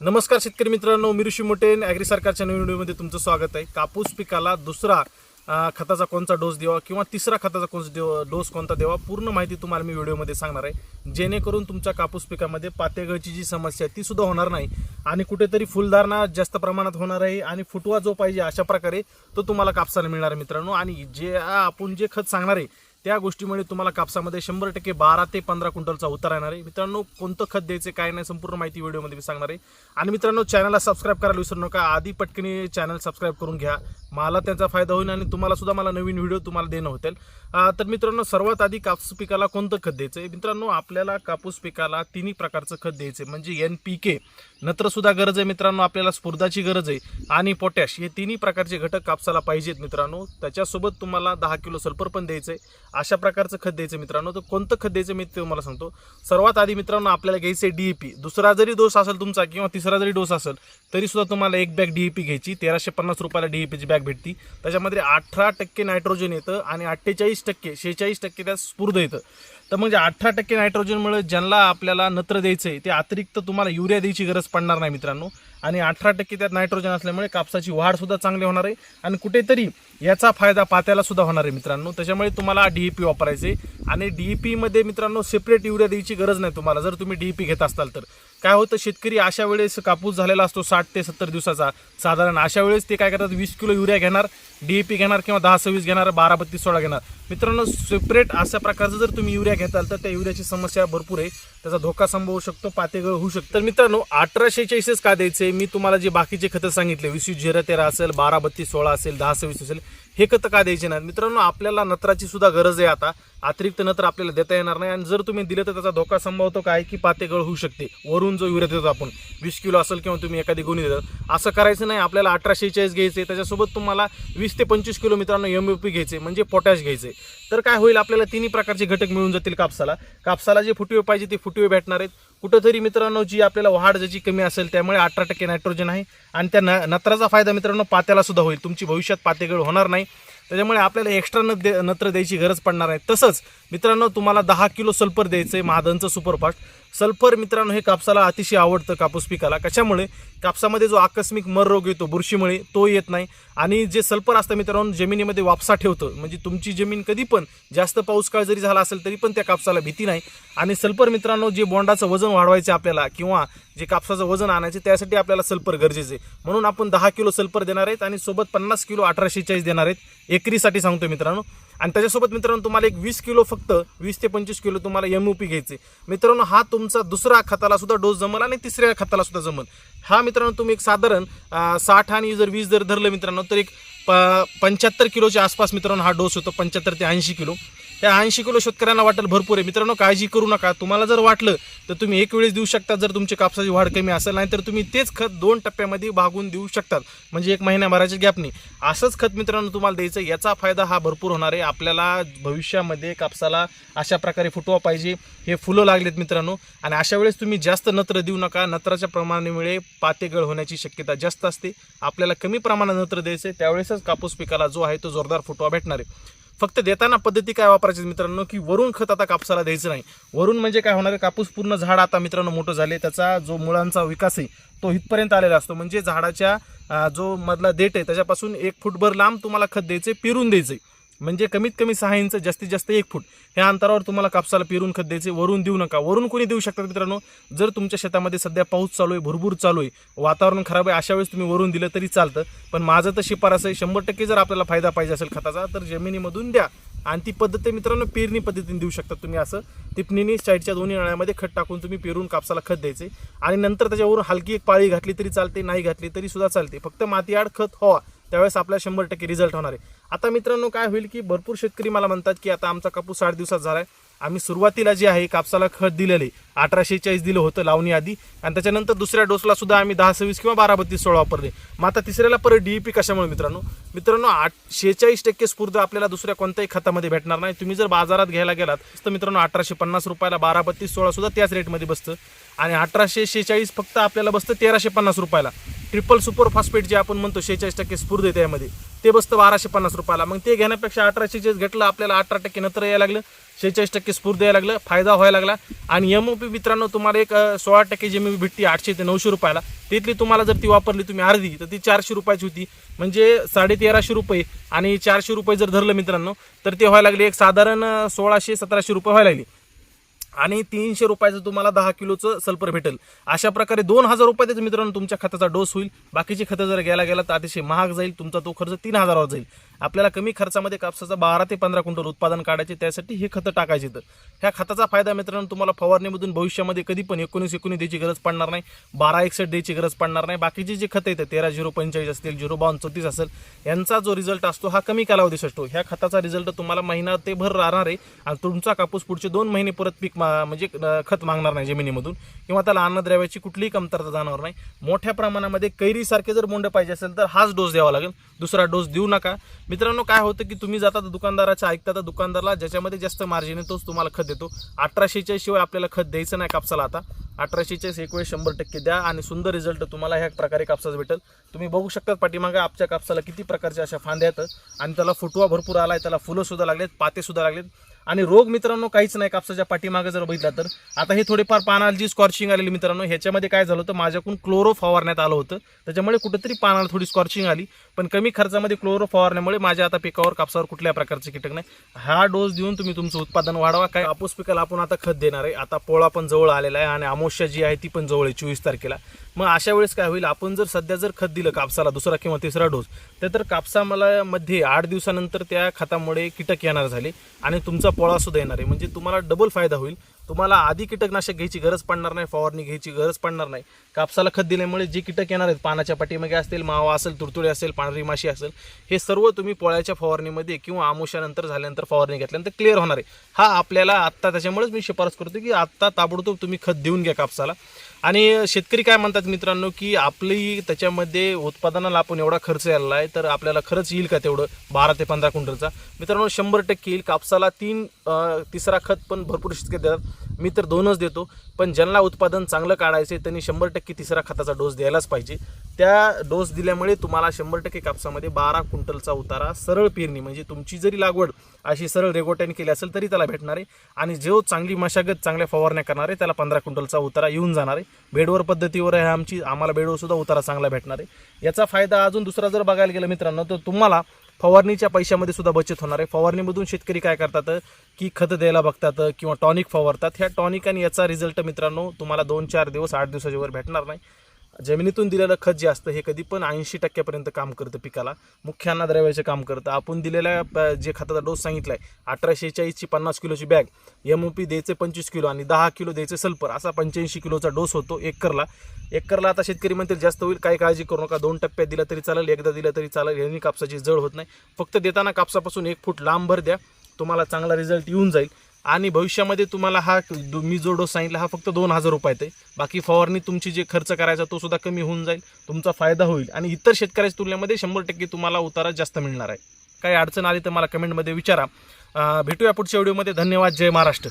नमस्कार शेतकरी मित्रांनो मी ऋषी मोटेन ॲग्री सरकारच्या नवीन व्हिडिओमध्ये तुमचं स्वागत आहे. कापूस पिकाला दुसरा खताचा कोणता डोस द्यावा किंवा तिसरा खताचा कोणता देवा डोस कोणता द्यावा पूर्ण माहिती तुम्हाला मी व्हिडिओमध्ये सांगणार आहे. जेणेकरून तुमच्या कापूस पिकामध्ये पातेगळची जी समस्या आहे ती सुद्धा होणार नाही. आणि कुठेतरी फुलधारणा जास्त प्रमाणात होणार आहे आणि फुटवा जो पाहिजे अशा प्रकारे तो तुम्हाला कापसाला मिळणार आहे मित्रांनो. आणि जे आपण जे खत सांगणार आहे त्या गोष्टीमुळे तुम्हाला कापसामध्ये शंभर टक्के बारा ते पंधरा क्विंटलचा उतार येणार आहे. मित्रांनो कोणतं खत द्यायचं काय नाही संपूर्ण माहिती व्हिडिओमध्ये मी सांगणार आहे. आणि मित्रांनो चॅनलला सबस्क्राईब करायला विसरू नका. आधी पटकनी चॅनल सबस्क्राईब करून घ्या. मला त्याचा फायदा होईल आणि तुम्हाला सुद्धा मला नवीन व्हिडिओ तुम्हाला देणं होतील. तर मित्रांनो सर्वात आधी कापूस पिकाला कोणतं खत द्यायचं आहे? मित्रांनो आपल्याला कापूस पिकाला तिन्ही प्रकारचं खत द्यायचं आहे. म्हणजे एन पी के नत्रसुद्धा गरज आहे मित्रांनो आपल्याला स्फुर्दाची गरज आहे. आणि पोटॅश हे तिन्ही प्रकारचे घटक कापसाला पाहिजेत मित्रांनो. त्याच्यासोबत तुम्हाला दहा किलो सल्फर पण द्यायचं आहे. अशा प्रकारचं खत द्यायचं मित्रांनो. तर कोणतं खत द्यायचं मी तुम्हाला सांगतो. सर्वात आधी मित्रांनो आपल्याला घ्यायचं आहे डीईपी दुसरा जरी डोस असेल तुमचा किंवा तिसरा जरी डोस असेल तरी सुद्धा तुम्हाला एक बॅग डीईपी घ्यायची. तेराशे पन्नास रुपयाला डीईपीची बॅग भेटती. त्याच्यामध्ये अठरा टक्के नायट्रोजन येतं आणि अठ्ठेचाळीस टक्के शेहेचाळीस टक्के त्यात स्फूर्द येतं. तर म्हणजे अठरा टक्के नायट्रोजनमुळे ज्यांना आपल्याला नत्र द्यायचं आहे ते अतिरिक्त तुम्हाला युरिया द्यायची गरज पडणार नाही मित्रांनो. आणि अठरा टक्के त्यात नायट्रोजन असल्यामुळे कापसाची वाढसुद्धा चांगली होणार आहे. आणि कुठेतरी याचा फायदा पात्याला सुद्धा होणार आहे मित्रांनो. त्याच्यामुळे तुम्हाला डीईपी वापरायचे आणि डीईपी पीमध्ये मित्रांनो सेपरेट युरिया द्यायची गरज नाही तुम्हाला. जर तुम्ही डीईपी घेत असाल तर. काय होतं शेतकरी अशा वेळेस कापूस झालेला असतो साठ ते सत्तर दिवसाचा. साधारण अशा वेळेस ते काय करतात वीस किलो युरिया घेणार डीईपी घेणार किंवा दहा सव्वीस घेणार बारा बत्तीस सोळा घेणार. मित्रांनो सेपरेट अशा प्रकारचं जर तुम्ही युरिया घेताल तर त्या युरियाची समस्या भरपूर आहे. त्याचा धोका संभवू शकतो पातेगळ होऊ शकतो. तर मित्रांनो अठराशे चाळीसच का द्यायचे? मी तुम्हाला जे बाकीचे खतं सांगितले वीस वीस झिरो तेरा असेल बारा बत्तीस सोळा असेल दहा सव्वीस असेल हे खतं का द्यायचे नाहीत? मित्रांनो आपल्याला नत्राची सुद्धा गरज आहे आता. अतिरिक्त नत्र आपल्याला देता येणार नाही. आणि जर तुम्ही दिलं तर त्याचा धोका संभवतो काय? की पातेगळ होऊ शकते. वरून जो युरिया देतो आपण वीस किलो असेल किंवा तुम्ही एखादी गुणी देतात. असं करायचं नाही. आपल्याला अठराशे चाळीस घ्यायचे. त्याच्यासोबत तुम्हाला वीस ते पंचवीस किलो मित्रांनो एम पी घ्यायचे म्हणजे पोटॅश घ्यायचे. तर काय होईल? आपल्याला तिन्ही प्रकारचे घटक मिळून जातील कापसाला. कापसाला जे फुटवे पाहिजे ते फुटवे भेटणार आहेत. कुठंतरी मित्रांनो जी आपल्याला वाढ ज्याची कमी असेल त्यामुळे अठरा टक्के नायट्रोजन आहे. आणि त्या न नत्राचा फायदा मित्रांनो पात्याला सुद्धा होईल. तुमची भविष्यात पातेगळ होणार नाही. त्याच्यामुळे आपल्याला एक्स्ट्रा न दे नत्र द्यायची गरज पडणार आहे. तसंच मित्रांनो तुम्हाला दहा किलो सल्फर द्यायचं आहे महादनचं सुपरफास्ट सल्फर मित्रांनो हे कापसाला अतिशय आवडतं कापूस पिकाला. कशामुळे? कापसामध्ये जो आकस्मिक मर रोग येतो बुरशीमुळे तो येत नाही. आणि जे सल्फर असतं मित्रांनो जमिनीमध्ये वापसा ठेवतं. म्हणजे तुमची जमीन कधी पण जास्त पाऊस काळ जरी झाला असेल तरी पण त्या कापसाला भीती नाही. आणि सल्फर मित्रांनो जे बोंडाचं वजन वाढवायचं आपल्याला किंवा जे कापसाचं वजन आणायचे त्यासाठी आपल्याला सल्फर गरजेचं आहे. म्हणून आपण दहा किलो सल्फर देणार आहेत आणि सोबत पन्नास किलो अठराशे चाळीस देणार आहेत. एकरीसाठी सांगतो मित्रांनो. आणि त्याच्यासोबत मित्रांनो तुम्हाला एक वीस किलो फक्त वीस ते पंचवीस किलो तुम्हाला एम पी घ्यायचे. मित्रांनो हा तुमचा दुसरा खताला सुद्धा डोस जमल आणि तिसऱ्या खताला सुद्धा जमल. हा मित्रांनो तुम्ही एक साधारण साठ आणि जर वीस जर धरलं मित्रांनो तर एक प पंच्याहत्तर किलोच्या आसपास मित्रांनो हा डोस होतो पंच्याहत्तर ते ऐंशी किलो. त्या ऐंशी किलो शेतकऱ्यांना वाटेल भरपूर आहे. मित्रांनो काळजी करू नका. तुम्हाला जर वाटलं तर तुम्ही एक वेळेस देऊ शकता. जर तुमची कापसाची वाढ कमी असेल नाही तर तुम्ही तेच खत दोन टप्प्यामध्ये भागून देऊ शकतात म्हणजे एक महिन्याभराच्या गॅपनी असंच खत मित्रांनो तुम्हाला द्यायचं याचा फायदा हा भरपूर होणार आहे. आपल्याला भविष्यामध्ये कापसाला अशा प्रकारे फुटवा पाहिजे. हे फुलं लागलेत मित्रांनो. आणि अशा वेळेस तुम्ही जास्त नत्र देऊ नका. नत्राच्या प्रमाणामुळे पातेगळ होण्याची शक्यता जास्त असते. आपल्याला कमी प्रमाणात नत्र द्यायचं त्यावेळेसच कापूस पिकाला जो आहे तो जोरदार फुटवा भेटणार आहे. फक्त देताना पद्धती काय वापरायची मित्रांनो की वरून खत आता कापसाला द्यायचं नाही. वरून म्हणजे काय होणार कापूस पूर्ण झाड आता मित्रांनो मोठं झाले त्याचा जो मुळांचा विकास आहे तो इथपर्यंत आलेला असतो. म्हणजे झाडाच्या जो मधला देठ आहे त्याच्यापासून एक फूटभर लांब तुम्हाला खत द्यायचं पेरून द्यायचं म्हणजे कमीत कमी सहा इंच जास्तीत जास्त एक फूट. ह्या अंतरावर तुम्हाला कापसाला पेरून खत द्यायचे वरून देऊ नका. वरून कोणी देऊ शकतात मित्रांनो? जर तुमच्या शेतामध्ये सध्या पाऊस चालू आहे भरपूर चालू आहे वातावरण खराब आहे अशा वेळेस तुम्ही वरून दिलं तरी चालतं. पण माझं तर शिफारस आहे शंभर टक्के जर आपल्याला फायदा पाहिजे असेल खताचा तर जमिनीमधून द्या. आणि ती पद्धत मित्रांनो पेरणी पद्धतीने देऊ शकता तुम्ही असं. टिपणीने साईडच्या दोन्ही नळ्यामध्ये खत टाकून तुम्ही पेरून कापसाला खत द्यायचे. आणि नंतर त्याच्यावरून हलकी एक पाळी घातली तरी चालते नाही घातली तरी सुद्धा चालते. फक्त मातीआड खत हवा. त्यावेळेस आपल्या शंभर टक्के रिझल्ट होणार आहे. आता मित्रांनो काय होईल की भरपूर शेतकरी मला म्हणतात की आता आमचा कापूस साठ दिवसात झाला आहे आम्ही सुरुवातीला जे आहे कापसाला खत दिलेले. अठराशे चाळीस दिलं होतं लावणी आधी. आणि त्याच्यानंतर दुसऱ्या डोसला सुद्धा आम्ही दहा सव्वीस किंवा बारा बत्तीस सोळा वापरले. मग आता तिसऱ्याला परत डीईपी कशामुळे मित्रांनो? मित्रांनो आठ शेहेचाळीस टक्के स्फूर्त आपल्याला दुसऱ्या कोणत्याही खतामध्ये भेटणार नाही. तुम्ही जर बाजारात घ्यायला गेलात तर मित्रांनो अठराशे पन्नास रुपयाला बारा बत्तीस सोळा सुद्धा त्याच रेटमध्ये बसतं. आणि अठराशे शेहेचाळीस फक्त आपल्याला बसतं तेराशे पन्नास रुपयाला. ट्रिपल सुपर फॉस्फेट जे आपण म्हणतो शेहेचाळीस टक्के स्फूर्द आहे त्यामध्ये ते बसतं बाराशे पन्नास रुपयाला. मग ते घेण्यापेक्षा अठराशे जे घेतलं आपल्याला अठरा टक्के नंतर यायला लागलं. शेहेचाळीस टक्के स्फूर्द द्यायला लागलं फायदा व्हायला लागला. आणि एम ओ पी मित्रांनो तुम्हाला एक सोळा टक्के जी मी भेटती आठशे ते नऊशे रुपयाला. तिथली तुम्हाला जर ती वापरली तुम्ही अर्धी तर ती चारशे रुपयाची होती. म्हणजे साडे तेराशे रुपये. आणि चारशे रुपये जर धरलं मित्रांनो तर ते व्हायला लागले एक साधारण सोळाशे सतराशे रुपये व्हायला लागले. आणि तीनशे रुपयाचं तुम्हाला दहा किलोचं सल्फर भेटेल. अशा प्रकारे दोन हजार रुपयात मित्रांनो तुमच्या खताचा डोस होईल. बाकीची खतं जर घ्यायला गेला तर अतिशय महाग जाईल. तुमचा तो खर्च तीन हजारावर जाईल. आपल्याला कमी खर्चामध्ये कापसाचं बारा ते पंधरा क्विंटल उत्पादन काढायचे त्यासाठी हे खतं टाकायचे तर ह्या खताचा फायदा मित्रांनो तुम्हाला फवारणीमधून भविष्यामध्ये कधी पण एकोणीस एकोणीस द्यायची गरज पडणार नाही बारा एकसष्ट द्यायची गरज पडणार नाही. बाकीचे जे खतं येतं तेरा झिरो पंचेचाळीस असतील झिरो बावन्न चौतीस असेल यांचा जो रिझल्ट असतो हा कमी कालावधीस असतो ह्या खताचा रिझल्ट तुम्हाला महिना ते भर राहणार आहे आणि तुमचा कापूस पुढचे दोन महिने परत पीक मा- म्हणजे खत मागणार नाही जमिनीमधून किंवा त्याला अन्नद्रव्याची कुठलीही कमतरता जाणार नाही. मोठ्या प्रमाणामध्ये कैरीसारखे जर बोंड पाहिजे असेल तर हाच डोस द्यावा लागेल. दुसरा डोस देऊ नका. मित्रांनो काय होतं की तुम्ही जाता तर दुकानदाराच्या ऐकता तर दुकानदाराला ज्याच्यामध्ये जास्त मार्जिन आहे तोच तुम्हाला खत देतो. अठराशेच्या शिवाय आपल्याला खत द्यायचं नाही कापसाला आता. अठराशेच्याच एक वेळ शंभर टक्के द्या आणि सुंदर रिझल्ट तुम्हाला ह्या प्रकारे कापसाचं भेटेल. तुम्ही बघू शकता पाठीमागे आपच्या कापसाला किती प्रकारच्या अशा फांद्या आहेत आणि त्याला फुटवा भरपूर आला आहे त्याला फुलंसुद्धा लागलेत पातेसुद्धा लागलेत. आणि रोग मित्रांनो काहीच नाही कापसाच्या पाठीमागे जर बघितला तर. आता हे थोडेफार पानाला जी स्कॉर्चिंग आलेली मित्रांनो ह्याच्यामध्ये काय झालं होतं माझ्याकडून क्लोरो फवारण्यात आलं होतं. त्याच्यामुळे कुठेतरी पानाला थोडी स्कॉर्चिंग आली. पण कमी खर्चामध्ये क्लोरो फवारण्यामुळे माझ्या आता पिकावर कापसावर कुठल्या प्रकारचे कीटक नाही. हा डोस देऊन तुम्ही तुमचं उत्पादन वाढवा. काय कापूस पिकाला आपण आता खत देणार आहे. आता पोळा पण जवळ आलेला आहे आणि अमोश्या जी आहे ती पण जवळ आहे चोवीस तारखेला. मग अशा वेळेस काय होईल आपण जर सध्या जर खत दिलं कापसाला दुसरा किंवा तिसरा डोस तर कापसामध्ये मध्ये आठ दिवसानंतर त्या खतामुळे कीटक येणार झाले आणि तुमचा पोळा सुद्धा येणार आहे म्हणजे तुम्हाला डबल फायदा होईल. तुम्हाला आधी कीटकनाशक घ्यायची गरज पडणार नाही फवारणी घ्यायची गरज पडणार नाही. कापसाला खत दिल्यामुळे जे कीटक येणार आहेत पानाच्या पाठीमागे असतील मावा असेल तुडतुडे असेल पांढरी माशी असेल हे सर्व तुम्ही पोळ्याच्या फवारणीमध्ये किंवा आमुष्यानंतर झाल्यानंतर फवारणी घेतल्यानंतर क्लिअर होणार आहे. हा आपल्याला आत्ता त्याच्यामुळेच मी शिफारस करतो की आत्ता ताबडतोब तुम्ही खत देऊन घ्या कापसाला. आणि शेतकरी काय म्हणतात मित्रांनो की आपली त्याच्यामध्ये उत्पादनाला आपण एवढा खर्च यायला आहे तर आपल्याला खरंच येईल का तेवढं? बारा ते पंधरा क्विंटलचा. मित्रांनो शंभर टक्के येईल. कापसाला तीन तिसरा खत पण भरपूर शेतकरी देतात. मी तर दोनच देतो पण ज्यांना उत्पादन चांगलं काढायचे त्यांनी शंभर टक्के तिसरा खताचा डोस द्यायलाच पाहिजे. त्या डोस दिल्यामुळे तुम्हाला शंभर टक्के कापसामध्ये बारा क्विंटलचा उतारा सरळ पेरणी म्हणजे तुमची जरी लागवड अशी सरळ रेगोट्याने केली असेल तरी त्याला भेटणार आहे. आणि जो चांगली मशागत चांगल्या फवारण्या करणार आहे त्याला पंधरा क्विंटलचा उतारा येऊन जाणार आहे. बेडवर पद्धतीवर आहे आमची आम्हाला बेडवर सुद्धा उतारा चांगला भेटणार आहे. याचा फायदा अजून दुसरा जर बघायला गेलं मित्रांनो तर तुम्हाला फवारणीच्या पैशामध्ये सुद्धा बचत होणार आहे. फवारणीमधून शेतकरी काय करतात? की खत द्यायला बघतात किंवा टॉनिक फवारतात. ह्या टॉनिक आणि याचा रिझल्ट मित्रांनो तुम्हाला दोन चार दिवस आठ दिवसाच्या वर भेटणार नाही. जमिनीतून दिलेलं खत जे असतं हे कधी पण ऐंशी टक्क्यापर्यंत काम करतं पिकाला. मुख्य अन्नद्रव्याचे काम करतं. आपण दिलेल्या प- जे खताचा डोस सांगितला आहे अठराशे चाळीसची पन्नास किलोची बॅग एम ओ पी द्यायचे पंचवीस किलो आणि दहा किलो द्यायचे सल्फर असा पंच्याऐंशी किलोचा डोस होतो एकरला. एकरला आता शेतकरी म्हणतील जास्त होईल काही काळजी करू नका दोन टप्प्यात दिला तरी चालेल एकदा दिला तरी चालेल यांनी कापसाची जळ होत नाही. फक्त देताना कापसापासून एक फूट लांब भर द्या तुम्हाला चांगला रिझल्ट येऊन जाईल. आणि भविष्यामध्ये तुम्हाला हा मी जो डोस सांगितला हा फक्त दोन हजार रुपयात आहे. बाकी फवारणी तुमची जे खर्च करायचा तो सुद्धा कमी होऊन जाईल तुमचा फायदा होईल. आणि इतर शेतकऱ्याच्या तुलनेमध्ये शंभर टक्के तुम्हाला उतारा जास्त मिळणार आहे. काही अडचण आली तर मला कमेंटमध्ये विचारा. भेटूया पुढच्या व्हिडिओमध्ये धन्यवाद. जय महाराष्ट्र.